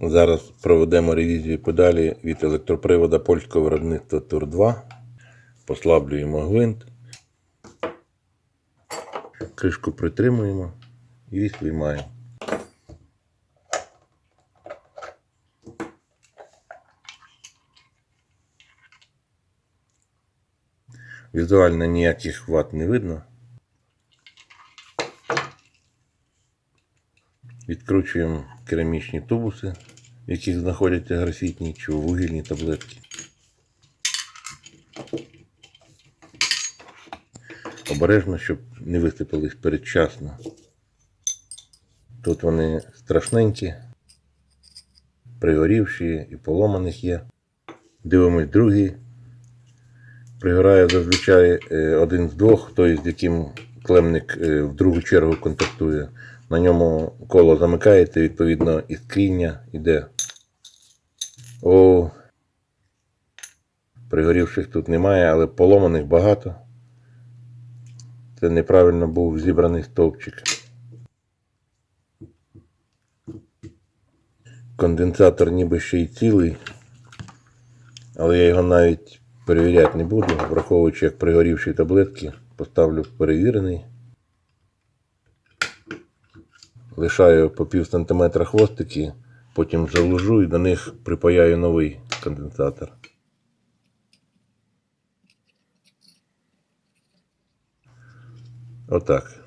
Зараз проведемо ревізію педалі від електропривода польського виробництва Тур 2. Послаблюємо гвинт. Кришку притримуємо і вісь виймаємо. Візуально ніяких ват не видно. Відкручуємо керамічні тубуси, в яких знаходяться графітні чи вугільні таблетки. Обережно, щоб не висипались передчасно. Тут вони страшненькі, пригорівші і поломаних є. Дивимось другий. Пригорає зазвичай е, один з двох, той, з яким клемник е, в другу чергу контактує. На ньому коло замикається, відповідно, іскріння йде. О, пригорівших тут немає, але поломаних багато. Це неправильно був зібраний стовпчик. Конденсатор ніби ще й цілий, але я його навіть перевіряти не буду, враховуючи як пригорівші таблетки, поставлю в перевірений. Лишаю по пів сантиметра хвостики, потім заложу і до них припаяю новий конденсатор. Отак.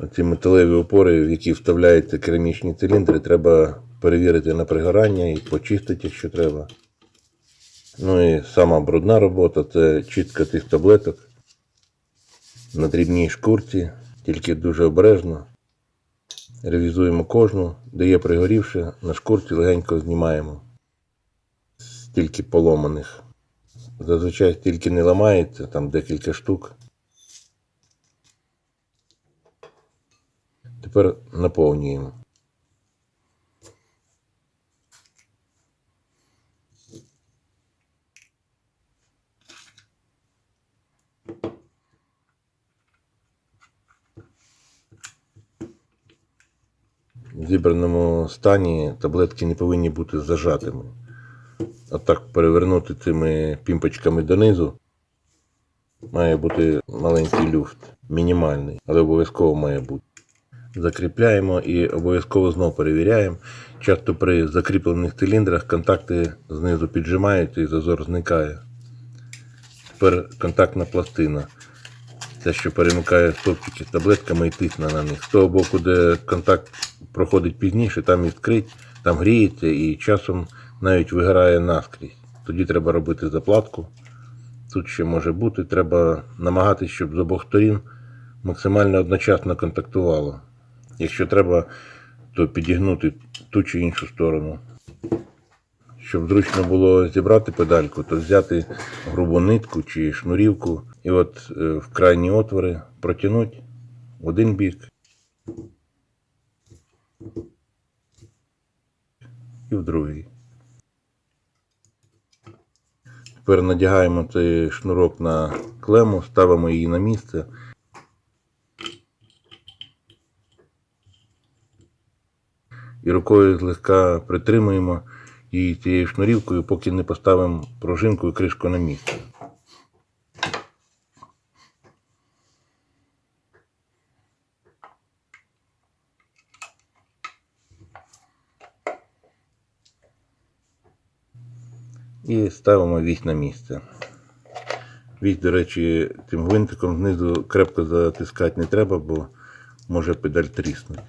Оці металеві опори, в які вставляються керамічні циліндри, треба перевірити на пригорання і почистити, якщо треба. Ну і сама брудна робота це чистка тих таблеток на дрібній шкурці, тільки дуже обережно. Ревізуємо кожну, де є пригорівши, на шкурці легенько знімаємо. Стільки поломаних. Зазвичай стільки не ламається, там декілька штук. Тепер наповнюємо. В зібраному стані таблетки не повинні бути зажатими. Отак перевернути цими пімпочками донизу. Має бути маленький люфт, мінімальний, але обов'язково має бути. Закріпляємо і обов'язково знову перевіряємо. Часто при закріплених циліндрах контакти знизу піджимаються і зазор зникає. Тепер контактна пластина. Це, що перемикає стовпчики з таблетками і тисне на них. З того боку, де контакт проходить пізніше, там відкрить, там гріється і часом навіть вигорає наскрізь. Тоді треба робити заплатку. Тут ще може бути, треба намагатися, щоб з обох сторін максимально одночасно контактувало. Якщо треба, то підігнути ту чи іншу сторону. Щоб зручно було зібрати педальку, то взяти грубу нитку чи шнурівку і от е, в крайні отвори протягнути в один бік і в другий. Тепер надягаємо цей шнурок на клему, ставимо її на місце. І рукою злегка притримуємо її цією шнурівкою, поки не поставимо пружинку і кришку на місце. І ставимо вісь на місце. Вісь, до речі, тим гвинтиком знизу крепко затискати не треба, бо може педаль тріснути.